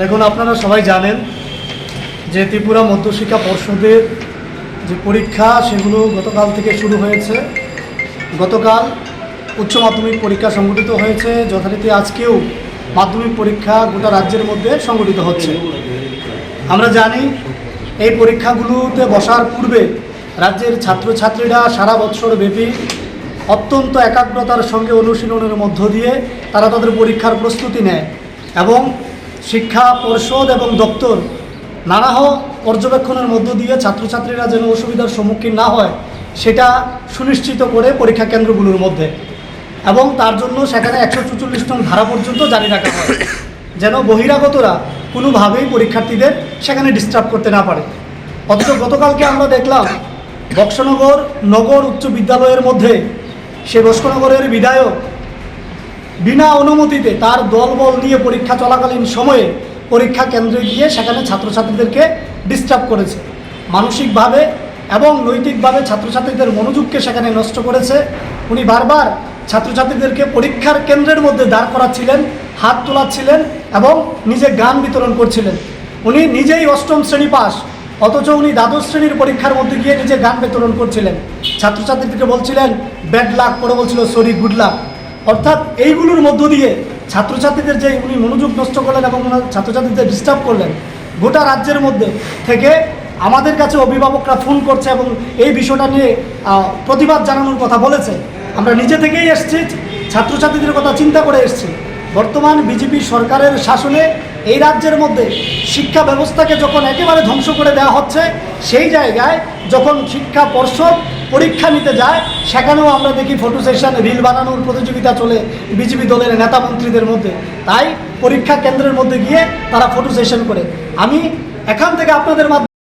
দেখুন, আপনারা সবাই জানেন যে ত্রিপুরা মধ্যশিক্ষা পর্ষদের যে পরীক্ষা, সেগুলো গতকাল থেকে শুরু হয়েছে। গতকাল উচ্চ মাধ্যমিক পরীক্ষা সংগঠিত হয়েছে, যথারীতি আজকেও মাধ্যমিক পরীক্ষা গোটা রাজ্যের মধ্যে সংগঠিত হচ্ছে। আমরা জানি, এই পরীক্ষাগুলোতে বসার পূর্বে রাজ্যের ছাত্রছাত্রীরা সারা বৎসর ব্যাপী অত্যন্ত একাগ্রতার সঙ্গে অনুশীলনের মধ্য দিয়ে তারা তাদের পরীক্ষার প্রস্তুতি নেয় এবং শিক্ষা, পর্ষদ এবং দপ্তর নানাহ পর্যবেক্ষণের মধ্য দিয়ে ছাত্রছাত্রীরা যেন অসুবিধার সম্মুখীন না হয়, সেটা সুনিশ্চিত করে পরীক্ষা কেন্দ্রগুলোর মধ্যে। এবং তার জন্য সেখানে একশো চুচল্লিশ নং ধারা পর্যন্ত জারি রাখা হয়। যেন বহিরাগতরা কোনোভাবেই পরীক্ষার্থীদের সেখানে ডিস্টার্ব করতে না পারে। অথচ গতকালকে আমরা দেখলাম, বক্সনগর নগর উচ্চ বিদ্যালয়ের মধ্যে সে বস্কনগরের বিধায়ক বিনা অনুমতিতে তার দলবল নিয়ে পরীক্ষা চলাকালীন সময়ে পরীক্ষা কেন্দ্রে গিয়ে সেখানে ছাত্রছাত্রীদেরকে ডিস্টার্ব করেছে। মানসিকভাবে এবং নৈতিকভাবে ছাত্রছাত্রীদের মনোযোগকে সেখানে নষ্ট করেছে। উনি বারবার ছাত্রছাত্রীদেরকে পরীক্ষার কেন্দ্রের মধ্যে দাঁড় করাচ্ছিলেন, হাত তোলাচ্ছিলেন এবং নিজে গান বিতরণ করছিলেন। উনি নিজেই অষ্টম শ্রেণি পাস, অথচ উনি দ্বাদশ শ্রেণির পরীক্ষার মধ্যে গিয়ে নিজে গান বিতরণ করছিলেন। ছাত্রছাত্রীদেরকে বলছিলেন ব্যাড লাক করে বলছিল সরি গুড লাক অর্থাৎ এইগুলোর মধ্য দিয়ে ছাত্রছাত্রীদের যে উনি মনোযোগ নষ্ট করলেন এবং ওনার ছাত্রছাত্রীদের ডিস্টার্ব করলেন, গোটা রাজ্যের মধ্যে থেকে আমাদের কাছে অভিভাবকরা ফোন করছে এবং এই বিষয়টা নিয়ে প্রতিবাদ জানানোর কথা বলেছে। আমরা নিজে থেকেই এসছি, ছাত্রছাত্রীদের কথা চিন্তা করে এসছি। বর্তমান বিজেপি সরকারের শাসনে এই রাজ্যের মধ্যে শিক্ষা ব্যবস্থাকে যখন একেবারে ধ্বংস করে দেওয়া হচ্ছে, সেই জায়গায় যখন শিক্ষা পর্ষদ পরীক্ষা নিতে যায়, সেখানেও আমরা দেখি ফটো সেশন রিল বানানোর প্রতিযোগিতা চলে বিজেপি দলের নেতা মন্ত্রীদের মধ্যে। তাই পরীক্ষা কেন্দ্রের মধ্যে গিয়ে তারা ফটো সেশন করে। আমি এখান থেকে আপনাদের মাধ্যমে